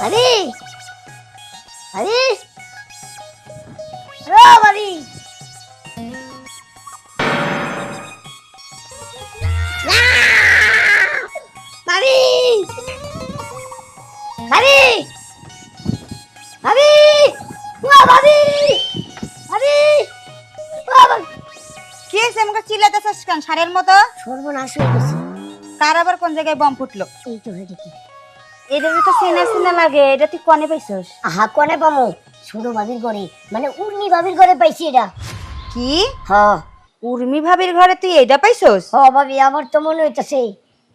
ভাবি ভাবি ও ভাবি ভাবি ভাবি ভাবি ও ভাবি ভাবি ও ভাবি কি হয়েছে? আমাকে চিল্লাতেছিস কেন? সারের মতো? সর্বনাশ হয়ে গেছে। কার আবার কোন জায়গায় বম ফুটলো? এই তো হয়ে দেখি এটা তো চেনা চেনা লাগে এটা তুই কনে পাইছস? আহা কোনে পামো? ছোট ভাবির ঘরে মানে উর্মি ভাবির ঘরে পাইছি এটা। কি? হ্যাঁ উর্মি ভাবির ঘরে তুই এটা পাইছস? হ ভাবি আমার তো মনে হইতেছে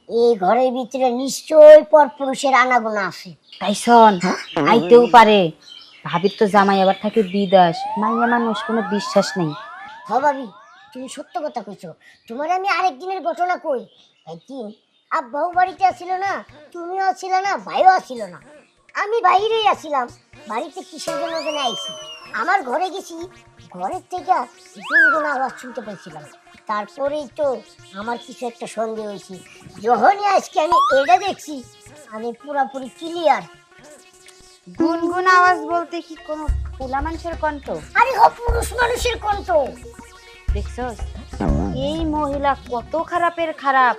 এই ঘরের ভিতরে নিশ্চয় পর পুরুষের আনাগোনা আছে। তাইছন আইতেও পারে। ভাবির তো জামাই আবার থাকে বিদাস। মাইয়া মানুষ কোনো বিশ্বাস নেই। হ ভাবি তুমি সত্য কথা কইছো। তোমার আমি আরেক দিনের ঘটনা কই। একদিন আব্বাও বাড়িতে আসিল না তুমিও আসিল না ভাইও আসিল না। আমি বাইরেই আসিলাম বাড়িতে কিসের জন্য যেন আইছি? আমার ঘরে গেছি ঘরের থেকে গুনগুন আওয়াজ শুনতে পেয়েছিলাম তারপরেই তো আমার কিছু একটা সন্দেহ হয়েছে। যখনই আজকে আমি এটা দেখছি আমি পুরাপুরি ক্লিয়ার গুনগুন আওয়াজ বলতে কি কোনো পোলা মানুষের কণ্ঠ? আরে হ পুরুষ মানুষের কণ্ঠ। দেখছস? এই মহিলা কত খারাপের খারাপ।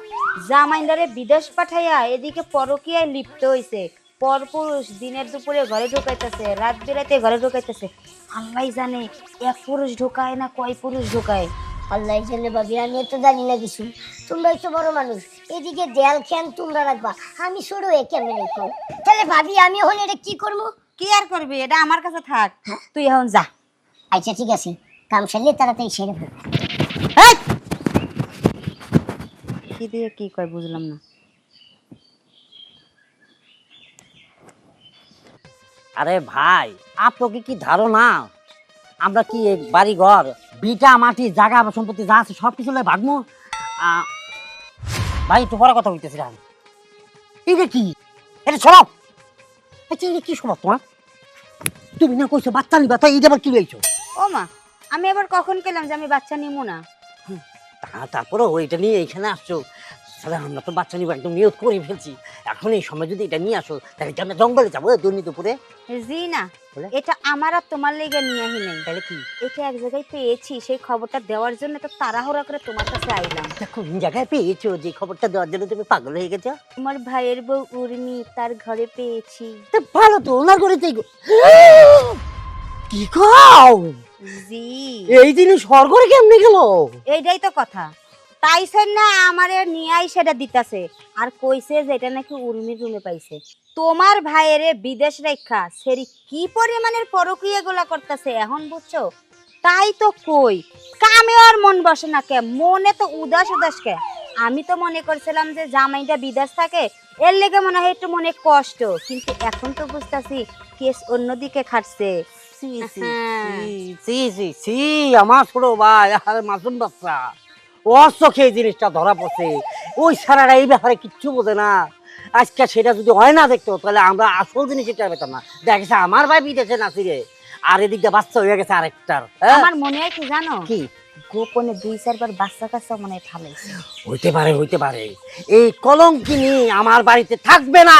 জামাইন্দারে বিদেশ পাঠাইয়া এদিকে পরকিয়ায় লিপ্ত হইছে। পরপুরুষ দিনের দুপুরে ঘরে ঢুকাইতেছে রাত বেরাতে ঘরে ঢুকাইতেছে। আল্লাহ জানে এক পুরুষ ঢোকায় না কয় পুরুষ ঢোকায়। আল্লাহ জানে ভাবি আমি তো জানি না কিছু। তোমরা হচ্ছে বড় মানুষ এদিকে দেয়াল খেন তোমরা রাখবা? আমি সরু এ কেমন রেখো তাহলে ভাবি আমি হলে এটা কি করব? কি আর করবি? এটা আমার কাছে থাক। তুই এখন যা। আচ্ছা ঠিক আছে। কাম সারলে তাড়াতাড়ি সেরে ফেল। এই! কি দিয়ে কি কয় বুঝলাম না। আরে ভাই আপনাকে কি ধারণা? আমরা কি এই বাড়ি ঘর বিটা মাটি জায়গা সম্পত্তি যা আছে সব কিছু লয়ে ভাগমু ভাই একটু পরে কথা বলতেছিলাম এটা কি? এটা সরব! আচ্ছা এটা কি সরব তোমার? তুমি না কইছো বাচ্চা নিবা তাই এটা আবার কি লইছো? ও মা আমি আবার কখন পেলাম যে আমি বাচ্চা নিবো না? তারপরে ওইটা নিয়ে এইখানে আসছো? তাহলে আমরা তো বাচ্চা নিবো একদম নিয়ত করে ফেলছি। এখন এই সময় যদি এটা নিয়ে আসো তাহলে কি আমরা জঙ্গলে যাব দুর্নীতিপুরে জি না? এটা আমার আর তোমার লেগে নিয়ে আহি নাই। তাহলে কি? এটা এক জায়গায় পেয়েছি সেই খবরটা দেওয়ার জন্য তো তাড়াহুড়া করে তোমার কাছে আইলাম। দেখো কোন জায়গায় পেয়েছ যে খবরটা দেওয়ার জন্য তুমি পাগল হয়ে গেছো? তোমার ভাইয়ের বউ উর্মি তার ঘরে পেয়েছি। তা ভালো তো ওনার করে তো এই- কি খাও? জি। এই কেমনে গেল এইটাই তো কথা। তাইছেন না আমারে নিয়ে আই সেটা দিতাছে। আর কইছে যে এটা নাকি উর্মির রুমে পাইছে। তোমার ভাইয়েরে বিদেশ রেখা সেরি কি পরিমাণের পরকীয়া গুলা করতেছে এখন বুঝছ? তাই তো কই কামে আর মন বসে না কে মনে তো উদাস উদাস কে। আমি তো মনে করছিলাম যে জামাইটা বিদেশ থাকে এর লেগে মনে হয় একটু মনে কষ্ট। কিন্তু এখন তো বুঝতাছি কেস অন্যদিকে খাটছে। সি সি হ্যাঁ। সি সি সি আমার ছোট ভাই আর মাসুম বাচ্চা। চোখে এই জিনিসটা ধরা পড়ছে। ওই সারারা এই ব্যাপারে কিচ্ছু বোঝে না। আজকে সেটা যদি হয় না দেখতো তাহলে আমরা আসল জিনিস এটা পেতাম না। দেখেছে আমার ভাই বিদেশে নাচি রে। আর এদিকটা বাচ্চা হয়ে গেছে আরেকটার হ্যাঁ? আমার মনে হয় কি জানো? কি? গোপনে দুই চারবার বাচ্চা কাচ্চা মনে হয় হইতে পারে হইতে পারে। এই কলঙ্কিনী আমার বাড়িতে থাকবে না।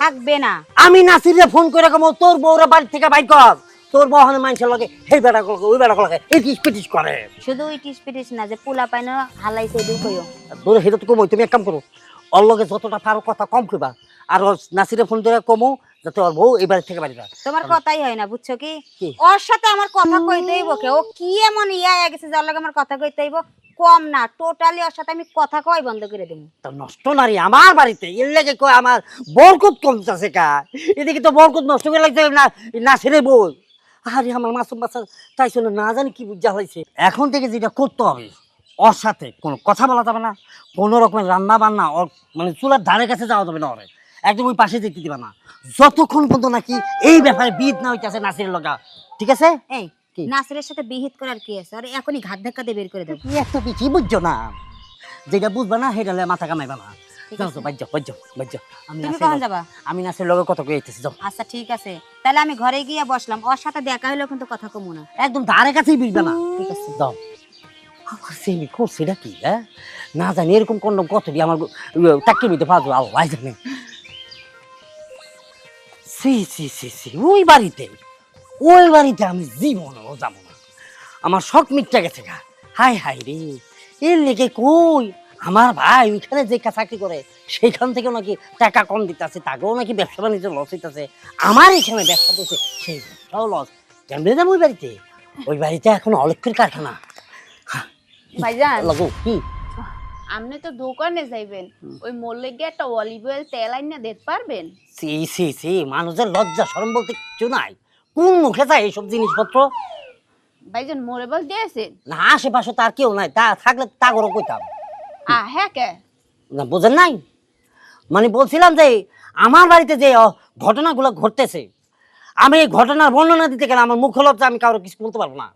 থাকবে না। আমি নাসিরে ফোন করে তোর বউরা বাড়ি থেকে বাইর কর। তোর বহনে মানুষের লগে এই বেড়া কলকে ওই বেড়া কলকে এই কিস পিটিস করে। শুধু ইটিস পিটিস না যে পোলা পাইনা হালাইছে এদিকে কইও। তোর হেটা তো কমই তুমি এক কাম করো ওর লগে যতটা পারো কথা কম কইবা আর নাসিরে ফোন করে কমো যাতে ওর বউ এই বাড়ি থেকে বাড়ি যায়। তোমার কথাই হয় না বুঝছ কি? ওর সাথে আমার কথা কইতেইব কে? ও কি এমন ইয়া হয়ে গেছে যার লগে আমার কথা কইতেইব কম না টোটালি ওর সাথে আমি কথা কই বন্ধ করে দেবো তা নষ্ট নারী আমার বাড়িতে এর লেগে কয় আমার বরকত কমতেছে কা। এদিকে তো বরকত নষ্ট করে লাগছে না নাসিরে বউ। আরে আমার মাসুম বাচ্চা তাই শুনে না জানি কি বুঝা হয়েছে। এখন থেকে যেটা করতে হবে ওর সাথে কোনো কথা বলা যাবে না কোনো রকমের রান্না বান্না ওর মানে চুলার ধারে কাছে যাওয়া যাবে না ওরে। একদম ওই পাশে যেতে দিবা না। যতক্ষণ পর্যন্ত নাকি এই ব্যাপারে বিদ না হইতেছে নাসিরের লগা। ঠিক আছে? এই কি? নাসিরের সাথে বিহিত করার কি আছে? আরে এখনই ঘাত ধাক্কা দিয়ে বের করে দেবো কি এত কিছু বুঝছ না? যেটা বুঝবা না সেটা মাথা কামাইবা না। যাও। তো বাজ্য বাজ্য বাজ্য। আমি তুমি কখন যাবা? আমি নাসির লগে কত কই আইতেছি যাও। আচ্ছা ঠিক আছে। তাহলে আমি ঘরে গিয়ে বসলাম। ওর সাথে দেখা হইলেও কিন্তু কথা কমু না। একদম ধারে কাছেই বুঝবে না। ঠিক আছে। দাও আমার সেমি করছে এটা কি হ্যাঁ? না জানি এরকম কোন কত দিয়ে আমার তাকে নিতে পারব। আল্লাহ জানে। সি সি সি সি ওই বাড়িতে ওই বাড়িতে আমি জীবনও যাব না। আমার শখ মিটটা গেছে গা। হাই হাই রে। এর লেগে কই? আমার ভাই ওইখানে যে চাকরি করে সেইখান থেকে নাকি টাকা কম দিতেছে তাকেও নাকি ব্যবসা বাণিজ্য লস হইতেছে। আমার এখানে ব্যবসা দিচ্ছে সেই ব্যবসাও লস কেমনে যাব ওই বাড়িতে? ওই বাড়িতে এখন অলক্ষের কারখানা। ভাইজান। লাগো কি আপনি তো দোকানে যাইবেন ওই মোল্লে গিয়ে একটা অলিভ অয়েল তেল আইনা দিতে পারবেন? সি সি সি মানুষের লজ্জা সরম বলতে কিছু নাই। কোন মুখে যায় এইসব জিনিসপত্র? ভাইজান মোরে বল দিয়েছেন না আশেপাশে তার কেউ নাই। তা থাকলে তা করে কইতাম। হ্যাঁ কে? না বোঝেন নাই? মানে বলছিলাম যে আমার বাড়িতে যে ঘটনাগুলো ঘটতেছে আমি এই ঘটনার বর্ণনা দিতে গেলে আমার মুখ লজ্জা আমি কিছু বলতে পারব না।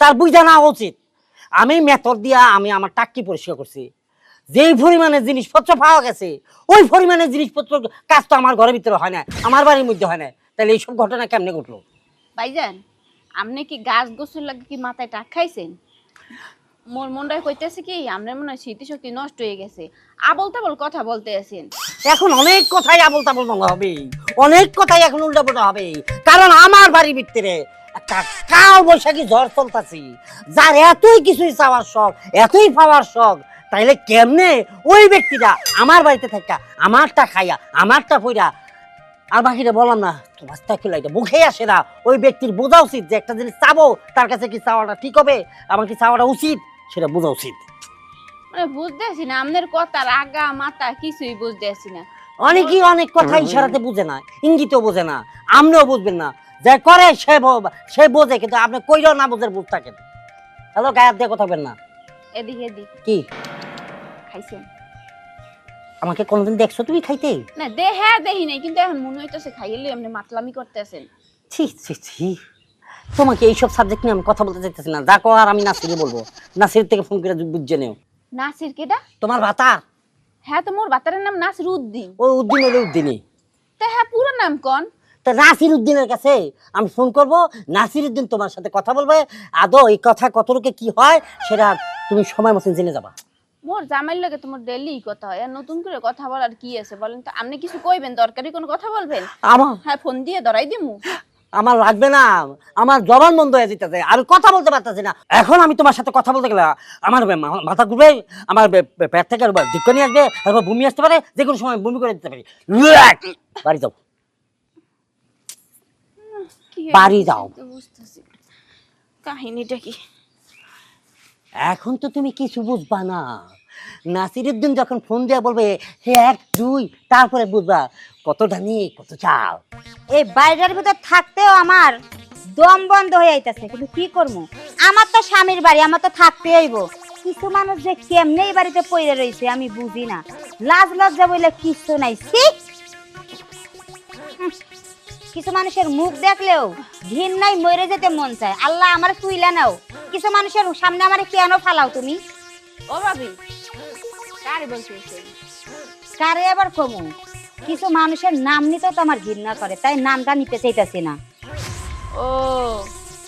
তার উচিত। আমি দিয়া আমি আমার টাক্কি পরিষ্কার করছি। যেই পরিমাণে জিনিসপত্র পাওয়া গেছে ওই পরিমাণে জিনিসপত্র কাজ তো আমার ঘরের ভিতরে হয় না আমার বাড়ির মধ্যে হয় না। তাহলে এইসব ঘটনা কেমনে ঘটলো? ভাইজান আপনি কি গাছ গোছর লাগে কি মাথায় টাক খাইছেন? মোর মনটাই কইতেছে কি আপনার মনে হয় স্মৃতিশক্তি নষ্ট হয়ে গেছে। আবল তাবল কথা বলতে আছেন। এখন অনেক কথাই আবল তাবল বলা হবে। অনেক কথাই এখন উল্টাপাল্টা হবে। কারণ আমার বাড়ির ভিতরে একটা কাল বৈশাখী ঝড় চলতেছি। যার এতই কিছুই চাওয়ার শখ, এতই পাওয়ার শখ, তাইলে কেমনে ওই ব্যক্তিটা আমার বাড়িতে থাকা আমারটা খাইয়া, আমারটা পইরা, আর বাকিটা বললাম না তোমার থাকলে এটা মুখে আসে না। ওই ব্যক্তির বোঝা উচিত যে একটা জিনিস চাবো, তার কাছে কি চাওয়াটা ঠিক হবে? আমার কি চাওয়াটা উচিত? সেটা বোঝা উচিত। মানে না আপনার কথা রাগা মাথা কিছুই না। অনেকেই অনেক কথা ইশারাতে বুঝে না ইঙ্গিতও বোঝে না আপনিও বুঝবেন না। যে করে সে সে বোঝে কিন্তু আপনি কইলেও না বোঝার বুঝ থাকেন হ্যালো গায়ের দিয়ে কথা না। এদিক এদিক। কি? খাইছেন? আমাকে কোনদিন দেখছ তুমি খাইতে? না দে হ্যাঁ দেখি নাই কিন্তু এখন মনে হইতেছে খাইলে মাতলামি করতেছেন। ছি ছি ছি। তোমাকে এইসব সাবজেক্ট নিয়ে আমি কথা বলতে চাইতেছি না। যা কো আর আমি নাসিরে বলব। নাসির থেকে ফোন করে বুঝছে নেও। নাসির কেডা? তোমার ভাতা হ্যাঁ তো মোর বাতারের নাম নাসির উদ্দিন। ওই উদ্দিন হলে উদ্দিনই। তা হ্যাঁ পুরো নাম কোন? তা নাসির উদ্দিনের কাছে আমি ফোন করব। নাসির উদ্দিন তোমার সাথে কথা বলবে। আদৌ এই কথা কতটুকু কি হয় সেটা তুমি সময় মতন জেনে যাবা। মোর জামাইর লাগে তোমার ডেলি কথা হয়। আর নতুন করে কথা বলার কি আছে বলেন তো? আপনি কিছু কইবেন? দরকারি কোনো কথা বলবেন? আমার? হ্যাঁ ফোন দিয়ে ধরাই দিমু। আমার লাগবে না আমার জবান বন্ধ হয়ে যেতেছে আমি কথা বলতে পারতেছি না। এখন আমি তোমার সাথে কথা বলতে গেলে আমার মাথা ঘুরবে আমার পেট থেকে দিক্ক নিয়ে আসবে তারপর বমি আসতে পারে যে কোনো সময় বমি করে দিতে পারি। বাড়ি যাও। বাড়ি যাও। বুঝতেছি। কাহিনীটা কি? এখন তো তুমি কিছু বুঝবা না। নাসিরুদ্দিন যখন ফোন দিয়ে বলবে হে এক দুই তারপরে বুঝবা কতটা নিয়ে কত চাও এই বাইরের ভিতর থাকতেও আমার দম বন্ধ হয়ে আইতাছে কিন্তু কি করব? আমার তো স্বামীর বাড়ি আমার তো থাকতে হইব। কিছু মানুষ যে কেমনে এই বাড়িতে পড়ে রয়েছে আমি বুঝি না। লাজ লজ্জা বলে কিছু নাই! হুম, কিছু মানুষের মুখ দেখলেও ঘৃণাই মরে যেতে মন চায়। আল্লাহ আমার তুইলা নাও। কিছু মানুষের সামনে আমার কেন ফালাও তুমি? ও ভাবি কারে কারে আবার কমু? কিছু মানুষের নাম নিতেও তো আমার ঘৃণা করে তাই নামটা নিতে চাইতেছি না। ও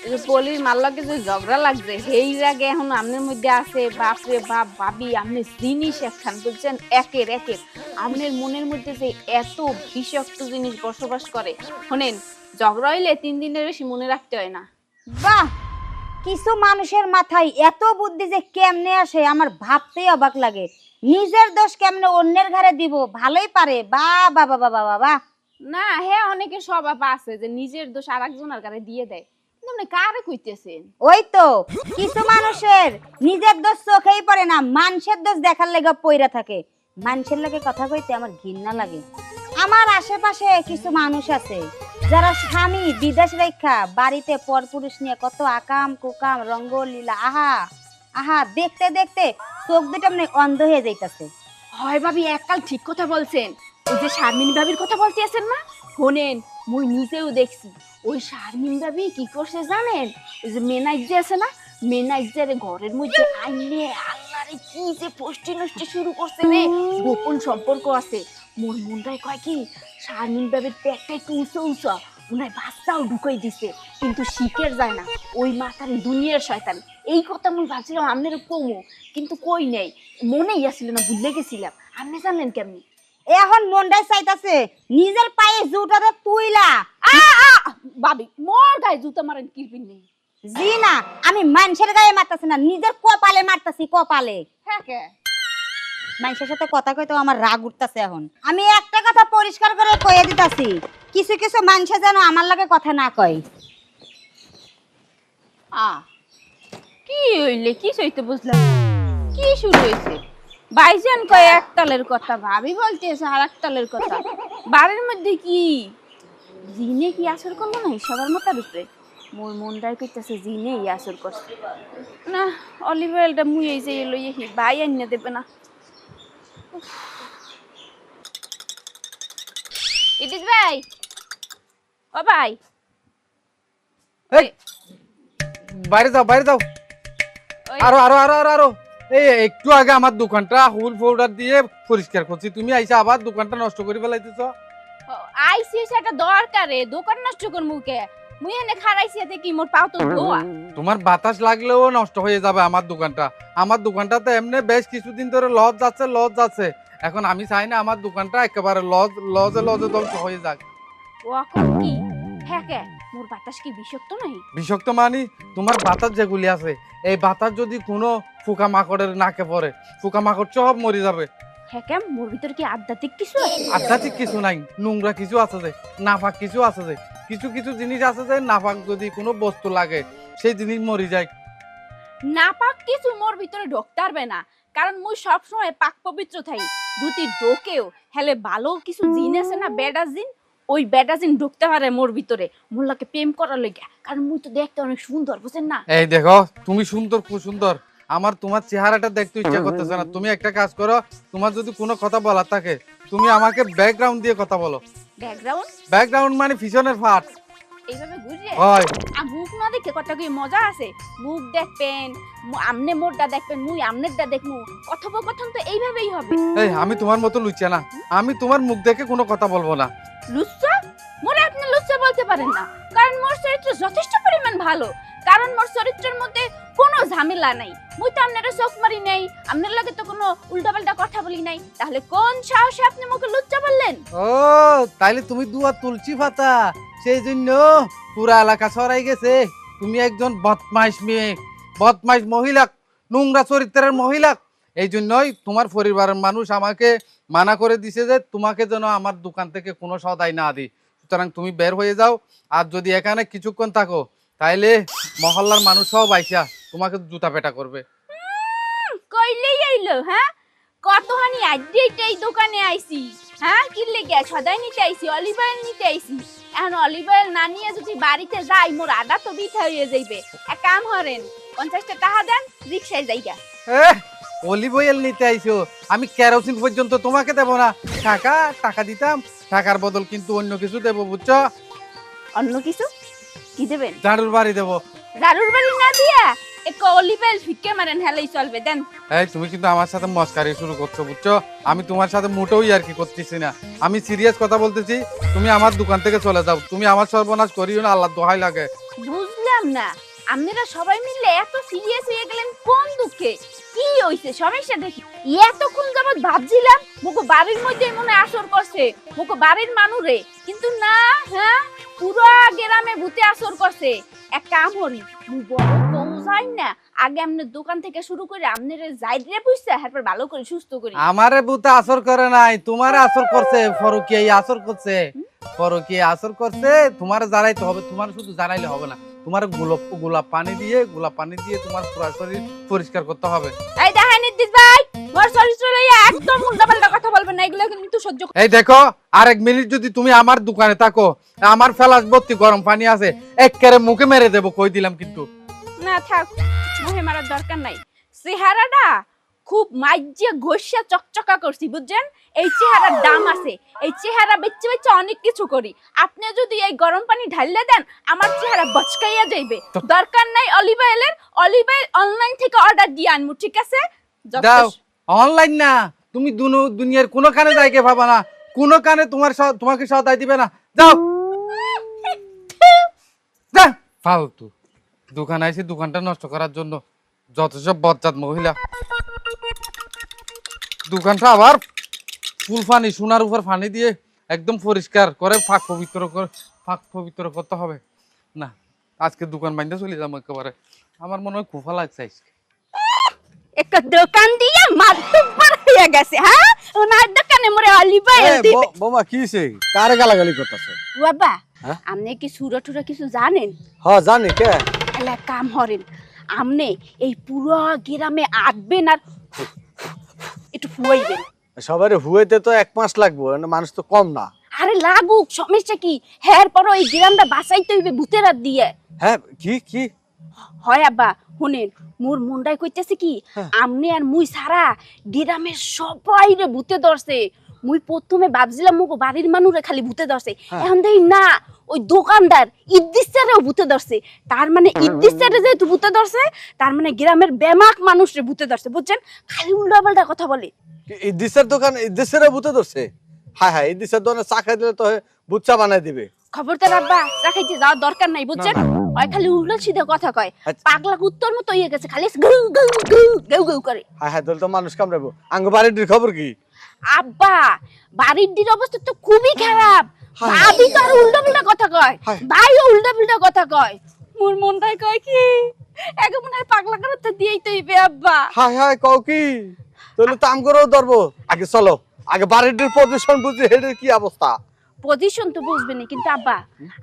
যে পলির মাল্লাকে যে ঝগড়া লাগছে সেই এখন আপনার মধ্যে আছে বাপরে বাপ ভাবি আপনি জিনিস একখান বুঝছেন? একের একের। আপনার মনের মধ্যে যে এত বিষাক্ত জিনিস বসবাস করে শোনেন ঝগড়া হইলে তিন দিনের বেশি মনে রাখতে হয় না। বাহ! কিছু মানুষের মাথায় এত বুদ্ধি যে কেমনে আসে আমার ভাবতেই অবাক লাগে। নিজের দোষ কেমনে অন্যের ঘরে দিব? ভালোই পারে। বা বাবা বাবা বাবা না হ্যাঁ অনেকের স্বভাব আছে যে নিজের দোষ আর একজনের কারে দিয়ে দেয়। কিন্তু আপনি কারে কইতেছেন? ওই তো কিছু মানুষের নিজের দোষ চোখেই পড়ে না মানুষের দোষ দেখার লেগে পইরা থাকে। মানুষের লাগে কথা কইতে আমার ঘৃণা লাগে। আমার আশেপাশে কিছু মানুষ আছে যারা স্বামী বিদেশ রেখা বাড়িতে পরপুরুষ নিয়ে কত আকাম কুকাম রঙ্গলীলা আহা আহা দেখতে দেখতে চোখ দুটো মানে অন্ধ হয়ে যাইতাছে। হয় ভাবি এককাল ঠিক কথা বলছেন। ওই যে শারমিন ভাবির কথা বলতে আছেন না? শোনেন মুই নিজেও দেখছি। ওই শারমিন ভাবি কি করছে জানেন? ওই যে মেনাইজ যে আছে না? মেনাইজারে ঘরের মধ্যে আইনে আল্লাহরে কি যে পোষ্টি নষ্টি শুরু করছে রে। গোপন সম্পর্ক আছে। মোর মনটাই কয় কি, শারমিন ভাবির পেটটা একটু উঁচু উঁচু। ওনার বাচ্চাও ঢুকাই দিছে। কিন্তু শিখের যায় না। ওই মাথার দুনিয়ার শয়তান। এই কথা মুই ভাবছিলাম আপনার কমো কিন্তু কই নেই। মনেই আসছিল না ভুলে গেছিলাম। আপনি জানলেন কেমনি এখন মনটাই চাইতাছে নিজের পায়ে জুটাতে তুইলা আ আ ভাবি মোর গায়ে জুতা মারেন কিরপিন নেই জি না আমি মানুষের গায়ে মারতাছি না নিজের কপালে মারতাছি কপালে। হ্যাঁ কে মানুষের সাথে কথা কইতে আমার রাগ উঠতাছে এখন। আমি একটা কথা পরিষ্কার করে কয়ে দিতাছি কিছু কিছু মানুষে যেন আমার লাগে কথা না কয়। আ হইলে কি সইতে বুঝলাম? কি শুরু হয়েছে বাইজান কয় এক তালের কথা, ভাবি বলতেছে আর এক তালের কথা। বাড়ির মধ্যে কি? জিনে কি আসর করল না সবার মাথার উপরে মোর মনটাই কইতেছে জিনে ই আসর করছে। না অলিভ অয়েলটা মুই যে এলো ইহি ভাই আনিয়ে দেবে না। উফ। ভাই! ও ভাই! বাইরে যাও বাইরে যাও। আরও আরও আরও আরও আরও। এই একটু আগে আমার দোকানটা হুল পাউডার দিয়ে পরিষ্কার করছি। তুমি আইসা আবার দোকানটা নষ্ট করে ফেলাইতেছ। আইসি সেটা দরকারে। দোকান নষ্ট কর মুখে। মুই এনে খারাইছি এতে কি মোর পাও তো ধোয়া। তোমার বাতাস লাগলেও নষ্ট হয়ে যাবে আমার দোকানটা। আমার দোকানটাতে এমনি বেশ কিছুদিন ধরে লজ যাচ্ছে লজ যাচ্ছে এখন আমি চাই না আমার দোকানটা একেবারে লজ লজে লজে ধ্বংস হয়ে যাক। ও কি? হ্যাঁ মোর বাতাস কি বিষাক্ত নাই বিষাক্ত মানি? তোমার বাতাস যেগুলি আছে এই বাতাস যদি কোনো ফুকা মাকড়ের নাকে পড়ে ফুকা মাকড় সব মরে যাবে। হ্যাঁ মোর ভিতর কি আধ্যাত্মিক কিছু আছে? আধ্যাত্মিক কিছু নাই নোংরা কিছু আছে যে নাপাক কিছু আছে যে কিছু কিছু জিনিস আছে যে নাপাক যদি কোনো বস্তু লাগে সেই জিনিস মরে যায়। নাপাক কিছু মোর ভিতরে ঢুকতে পারবে না কারণ মুই সব সময় পাক পবিত্র থাই যদি ঢোকেও হেলে ভালো কিছু জিন আছে না বেডা জিন ওই ব্যাটাজিন ঢুকতে পারে মোর ভিতরে। মোল্লাকে প্রেম করার লেগে কারণ মুই তো দেখতে অনেক সুন্দর বুঝেন না? এই দেখো তুমি সুন্দর খুব সুন্দর। আমার তোমার চেহারাটা দেখতে ইচ্ছা করতেছে না। তুমি একটা কাজ করো তোমার যদি কোনো কথা বলার থাকে তুমি আমাকে ব্যাকগ্রাউন্ড দিয়ে কথা বলো। ব্যাকগ্রাউন্ড ব্যাকগ্রাউন্ড মানে পিছনের ফাট এইভাবে হয়। আর মুখ না দেখে কত কি মজা আছে? মুখ দেখবেন আমনে মোরটা দেখবেন মুই আমনেরটা দেখমু। কথোপকথন তো এইভাবেই হবে। এই আমি তোমার মতো লুচ্ছা না। আমি তোমার মুখ দেখে কোনো কথা বলব না। লুচ্চা? মনে আপনি লুচ্চা বলতে পারেন না। কারণ মোর চরিত্র যথেষ্ট পরিমাণ ভালো। কারণ মোর চরিত্রের মধ্যে কোনো ঝামেলা নাই। মুই তো আপনারা চোখ মারি নাই, আপনার লাগে তো কোনো উল্টাপাল্টা কথা বলি নাই। তাহলে কোন সাহসে আপনি মুখে লুচ্চা বললেন? ও, তাইলে তুমি দুয়া তুলছি পাতা সেই জন্য পুরা এলাকা ছড়াই গেছে। তুমি একজন বদমাইশ মেয়ে, বদমাইশ মহিলা নোংরা চরিত্রের মহিলা এই জন্যই তোমার পরিবারের মানুষ আমাকে মানা করে দিছে যে তোমাকে যেন আমার দোকান থেকে কোনো সদাই না দিই সুতরাং তুমি বের হয়ে যাও, আর যদি এখানে কিছুক্ষণ থাকো তাইলে মহল্লার মানুষ সব আইসা তোমাকে জুতা পেটা করবে। কইলেই আইলো হ্যাঁ? কতখানি আড্ডেই এই দোকানে আইছি হ্যাঁ? কি লেগে সদাই নিতে আইছি অলিভ অয়েল নিতে আইছি। এখন অলিভ অয়েল না নিয়ে যদি বাড়িতে যাই মোর আদা তো বিঠা হয়ে যাইবে। এক কাম হরেন পঞ্চাশটা টাকা দেন রিক্সায় যাইগা। অলিভ অয়েল নিতে আইছো? আমি কেরোসিন পর্যন্ত তোমাকে দেবো না। টাকা টাকা দিতাম টাকার বদল কিন্তু অন্য কিছু দেবো বুঝছ? অন্য কিছু? কি দেবেন? ঝাড়ুর বাড়ি দেবো। দারুর বাড়ি না দিয়া? এক অয়েল ফিকে মারেন হেলাই চলবে দেন। এই তুমি কিন্তু আমার সাথে মস্কারি শুরু করছ বুঝছ? আমি তোমার সাথে মোটেও আর কি করতেছি না। আমি সিরিয়াস কথা বলতেছি তুমি আমার দোকান থেকে চলে যাও। তুমি আমার সর্বনাশ করিও না আল্লাহ দোহাই লাগে। বুঝলাম না। আপনারা সবাই মিলে এত সিরিয়াস হয়ে গেলেন কোন দুঃখে? কি হইছে? সমস্যা দেখি। এতক্ষণ যাবৎ ভাবছিলাম, মুখো বাড়ির মধ্যে মনে আসর করছে। মুখো বাড়ির মানুরে কিন্তু না হ্যাঁ পুরো গ্রামে ভূতে আসর করছে। এক কাম মুই বড় যাই না। আগে আপনার দোকান থেকে শুরু করে আপনার যাইরে তারপর ভালো করে সুস্থ করি। আমারে বুতে আসর করে নাই তোমার আসর করছে ফরকিয়া আসর করছে। ফরকিয়া আসর করছে তোমার হবে তোমার শুধু হবে না তোমার গোলাপ গোলাপ পানি দিয়ে গোলাপ পানি দিয়ে তোমার পুরা শরীর পরিষ্কার করতে হবে। এই দেখেন নির্দিস ভাই মোর লইয়া একদম উল্টাপাল্টা কথা বলবেন না এগুলো কিন্তু সহ্য এই দেখো আরেক মিনিট যদি তুমি আমার দোকানে থাকো আমার ফেলাস ভর্তি গরম পানি আছে একেবারে মুখে মেরে দেবো কই দিলাম কিন্তু। না থাক মুহে মারার দরকার নাই। চেহারাটা খুব মাইজে ঘষিয়া চকচকা করছি বুঝছেন? এই চেহারার দাম আছে। এই চেহারা বেচে বেচে অনেক কিছু করি। আপনি যদি এই গরম পানি ঢাললে দেন আমার চেহারা বচকাইয়া যাইবে। দরকার নাই অলিভ অয়েলের। অলিভ অয়েল অনলাইন থেকে অর্ডার দিয়ে আনমু ঠিক আছে? দাও। অনলাইন না। তুমি দুনো দুনিয়ার কোনো কানে যাইকে ভাবা না। কোনো কানে তোমার তোমাকে সদাই দিবে না। যাও। ফালতু। দোকান আইসি দোকানটা নষ্ট করার জন্য যত সব বজ্জাত মহিলা। দোকানটা আবার ফুল ফানি সোনার উপর ফানি দিয়ে একদম পরিষ্কার করে ফাঁক পবিত্র করে ফাঁক পবিত্র করতে হবে। না আজকে দোকান বাইন্দা চলে যাব একেবারে। আমার মনে হয় কুফা লাগছে আজকে। একটা দোকান দিয়ে মাতুব্বার হয়ে গেছে হ্যাঁ? ওনার দোকানে মোরে অলিভার দিবে। বোমা কি হইছে? কারে গালাগালি করতেছে? বাবা হ্যাঁ? আপনি কি সুরা টুরা কিছু জানেন? হ জানি কে? তাহলে কাম হরেন। আমনে এই পুরো গ্রামে আটবেন আর একটু ফুয়াইবেন সবারে হুয়েতে তো এক মাস লাগবো মানুষ তো কম না। আরে লাগুক সমস্যা কি? হ্যাঁ পর ওই গ্রামটা বাঁচাইতে হইবে ভূতের হাত দিয়ে। হ্যাঁ কি কি? হয় আব্বা শুনেন মোর মুন্ডাই কইতেছে কি হ্যাঁ। আমনে আর মুই সারা গ্রামের সবাই রে ভূতে ধরছে। মুই প্রথমে ভাবছিলাম মুগো বাড়ির মানুষে খালি ভূতে ধরছে। হ্যাঁ। এখন দেখি না ওই দোকানদার ইদ্দিসারেও ভূতে ধরছে। তার মানে ইদ্দিসারে যেহেতু ভূতে ধরছে তার মানে গ্রামের বেমাক মানুষরে ভূতে ধরছে বুঝছেন? খালি উল্টা পাল্টা কথা বলে। ইদিসের দোকান ইদিসের ভূতে ধরছে? হ্যাঁ হ্যাঁ ইদিসের দোকানে চা খাই দিলে তো বুচ্চা বানাই দিবে। খবরদার আব্বা রাখাইতে যাওয়ার দরকার নাই বুঝছেন? ওই খালি উল্টো সিধা কথা কয়। আচ্ছা। পাগলা কুত্তর মতো হয়ে গেছে খালি গৌ গৌ গৌ গৌ গৌ করে। হ্যাঁ হ্যাঁ তাহলে তো মানুষ কামড়াবো। আঙ্গ বাড়ির খবর কি? আব্বা বাড়ির অবস্থা তো খুবই খারাপ। ভাবি তো আর উল্টা পুল্টা কথা কয়। হায়। ভাইও উল্টা পুল্টা কথা কয়। মোর মনটাই কয় কি? একে মনে হয় পাগলা করার তো দিয়েই তো হইবে আব্বা। হাই হাই কও কি? তাহলে তো আম করেও ধরবো। আগে চলো আগে বাড়িটির প্রদূষণ বুঝি হেডের কি অবস্থা? পজিশন তো বুঝবে না কিন্তু আব্বা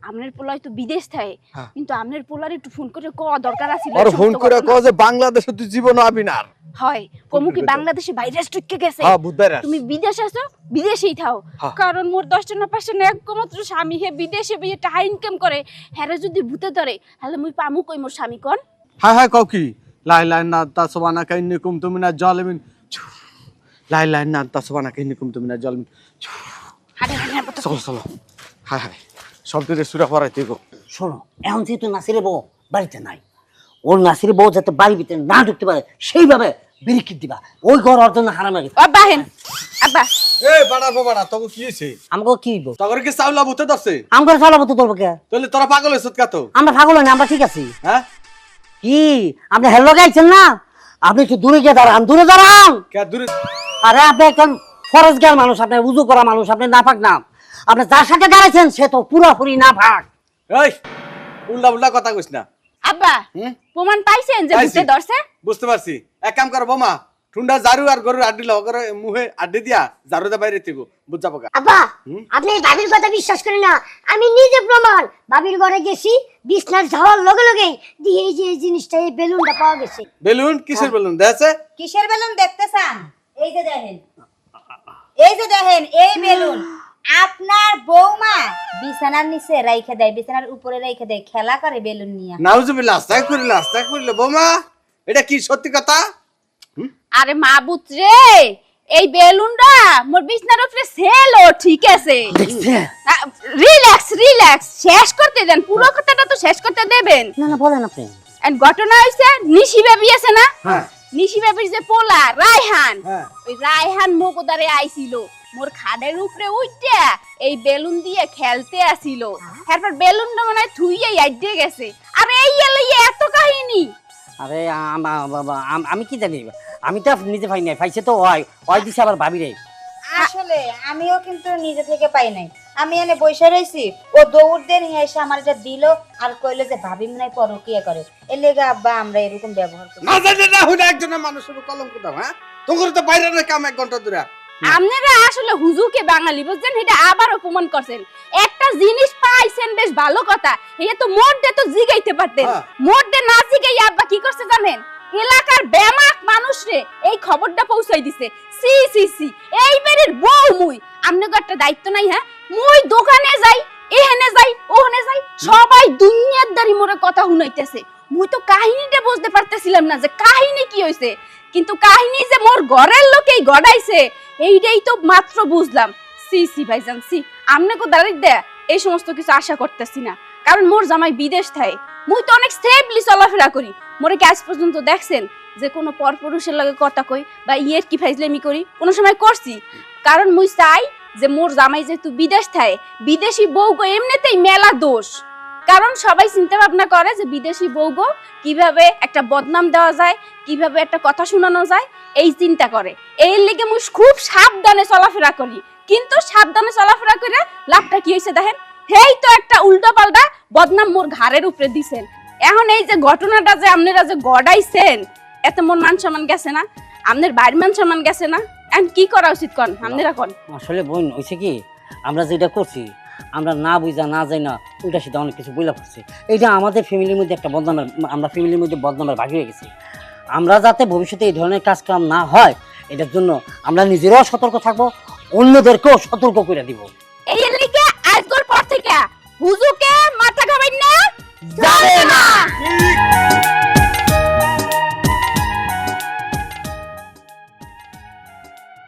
আপনার পোলাই তো বিদেশ থাকে হ্যাঁ। কিন্তু আপনার পোলার একটু ফোন করে ক দরকার আছে আর ফোন করে কও যে বাংলাদেশে তুই জীবন আবি না আর। হয় কমু কি। বাংলাদেশে বাইরে টুকে গেছে। হ্যাঁ বুধবার তুমি বিদেশ আসো বিদেশেই থাও। হ্যাঁ। কারণ মোর দশটা না পাঁচটা না একমাত্র স্বামী হে বিদেশে বিয়ে টাকা ইনকাম করে। হ্যারে যদি ভূতে ধরে তাহলে মুই পামু কই মোর স্বামী কোন? হাই হাই কও কি? লাই লাই না তাসবানা কাইন্নিকুম তুমি না জলমিন। লাই লাই না তাসবানা কাইন্নিকুম তুমি না জলমিন। চলো চলো। হাই হাই। সব দিকে সুরা পড়াইতে গো শোনো এখন যেহেতু নাসিরের বউ বাড়িতে নাই ওর নাসিরের বউ যাতে বাড়ির ভিতরে না ঢুকতে পারে সেইভাবে বিরিকিট দিবা। ওই ঘর অর্জন হারামে গেছে আব্বা হেন আব্বা। এই বাড়া বাড়া তোকে কি হইছে আমাকে কি বলব তোর কি চাউলা ভূতে ধরছে আমাকে চালাবো তো তোর কে তাহলে তোরা পাগল হইছত কা তো আমরা পাগল না আমরা ঠিক আছি। হ্যাঁ? কি? আপনি হেলো গাইছেন না? আপনি একটু দূরে গিয়ে দাঁড়ান দূরে দাঁড়ান। কে দূরে আরে আপনি একজন ফরেস্ট গার মানুষ আপনি উজু করা মানুষ আপনি না পাক না। আপনি যার সাথে দাঁড়াইছেন সে তো পুরোপুরি না ভাগ এই উল্টা উল্টা কথা কইস না। আব্বা প্রমাণ পাইছেন যে। ভূতে ধরছে? বুঝতে পারছি। এক কাম কর বোমা ঠুন্ডা জারু আর গরুর আড্ডি লও করে মুহে আড্ডি দিয়া জারু দা বাইরে থিব বুঝা পাকা। আব্বা আপনি ভাবির কথা বিশ্বাস করেন না। আমি নিজে প্রমাণ ভাবির ঘরে গেছি বিছনার যাওয়ার লগে লগে দিয়ে এই যে এই জিনিসটা এই বেলুনটা পাওয়া গেছে। বেলুন? কিসের বেলুন? দেখছে কিসের বেলুন দেখতে চান? এই যে দেখেন। এই যে দেখেন এই বেলুন। আপনার বৌমা বিছানার নিচে রাইখে দেয় বিছানার উপরে রাইখে দেয় খেলা করে বেলুন নিয়ে। নাউজুবিল্লাহ আস্তাক করিল বোমা এটা কি সত্যি কথা? আরে মাবুত রে এই বেলুনটা মোর বিছনার উপরে সেল ঠিক আছে। রিল্যাক্স রিল্যাক্স শেষ করতে দেন পুরো কথাটা তো শেষ করতে দেবেন। না না বলেন আপনি। এন্ড ঘটনা হইছে নিশি বেবি আছে না? হ্যাঁ। নিশি বেবির যে পোলা রায়হান। হ্যাঁ। ওই রায়হান মোকদারে আইছিল মোর খাদের উপরে উঠতে এই বেলুন দিয়ে খেলতে আসিল। তারপর বেলুনটা মনে হয় থুইয়ে আইডে গেছে। আর এই এলে এত কাহিনী? আরে আমা- আম- আমি কি জানি? আমি তো নিজে পাই নাই পাইছে তো ওই ওই দিছে আবার ভাবি রে আসলে আমিও কিন্তু নিজে থেকে পাই নাই। আমি এনে বসে রয়েছি ও দৌড় দিয়ে নিয়ে এসে আমার এটা দিল আর কইলো যে ভাবি মনে হয় পরকিয়া করে। এর লেগে আব্বা আমরা এরকম ব্যবহার করি। না জানি না হুনা একজনের মানুষের কলঙ্ক দাও হ্যাঁ? তোর তো বাইরে না কাম এক ঘণ্টা ধরে। আপনারা আসলে হুজুকে বাঙালি বুঝছেন? এটা আবার অপমান করছেন। একটা জিনিস পাইছেন বেশ ভালো কথা এটা তো মোটে তো জিগাইতে পারতেন। হ্যাঁ। মোটে না জিগাই আব্বা কি করছে জানেন? এলাকার বেমাক মানুষ রে, এই খবরটা পৌঁছাই দিছে। সি সি সি, এই বাড়ির বউ মুই। আপনাকে একটা দায়িত্ব নাই হ্যাঁ? মুই দোকানে যাই এখানে যাই ওখানে যাই, সবাই দুনিয়ার দারি মোরে কথা শুনাইতেছে। মুই তো কাহিনীটা বুঝতে পারতেছিলাম না যে কাহিনী কি হইছে। কিন্তু কাহিনী যে মোর ঘরের লোকেই গড়াইছে, এইটাই তো মাত্র বুঝলাম। সি সি, ভাইজান, সি আমনে দাঁড়িয়ে দেয়া, এই সমস্ত কিছু আশা করতেছি না। কারণ মোর জামাই বিদেশ থাকে মুই তো অনেক সেফলি চলাফেরা করি। মোরে কি পর্যন্ত দেখছেন যে কোনো পরপুরুষের লগে কথা কই বা ইয়ের কি ফাইজলামি করি? কোনো সময় করছি। কারণ মুই চাই যে মোর জামাই যেহেতু বিদেশ থাকে, বিদেশি বউ গো এমনিতেই মেলা দোষ। কারণ সবাই চিন্তা ভাবনা করে যে বিদেশি বউগো কীভাবে একটা বদনাম দেওয়া যায়, কীভাবে একটা কথা শোনানো যায়, এই চিন্তা করে। এই লিগে মুই খুব সাবধানে চলাফেরা করি। কিন্তু সাবধানে চলাফেরা করে লাভটা কি হয়েছে দেখেন? হেই তো একটা উল্টো পাল্টা বদনাম মোর ঘাড়ের উপরে দিছেন। এখন এই যে ঘটনাটা যে আপনারা যে গড়াইছেন এত মন মান সম্মান গেছে না? আপনার বাড়ির মান সম্মান গেছে না? এখন কি করা উচিত কন? আপনারা কন। আসলে বোন হয়েছে কি আমরা যেটা করছি আমরা না বুঝা না যাই না উল্টা সিধা অনেক কিছু বইলা করছি এইটা আমাদের ফ্যামিলির মধ্যে একটা বদনামের আমরা ফ্যামিলির মধ্যে বদনামের ভাগি হয়ে গেছি। আমরা যাতে ভবিষ্যতে এই ধরনের কাজ কাম না হয় এটার জন্য আমরা নিজেরাও সতর্ক থাকব অন্যদেরকেও সতর্ক করে দিব। এই লিগে হুজুকে মাথা ঘামাই না? জানে না।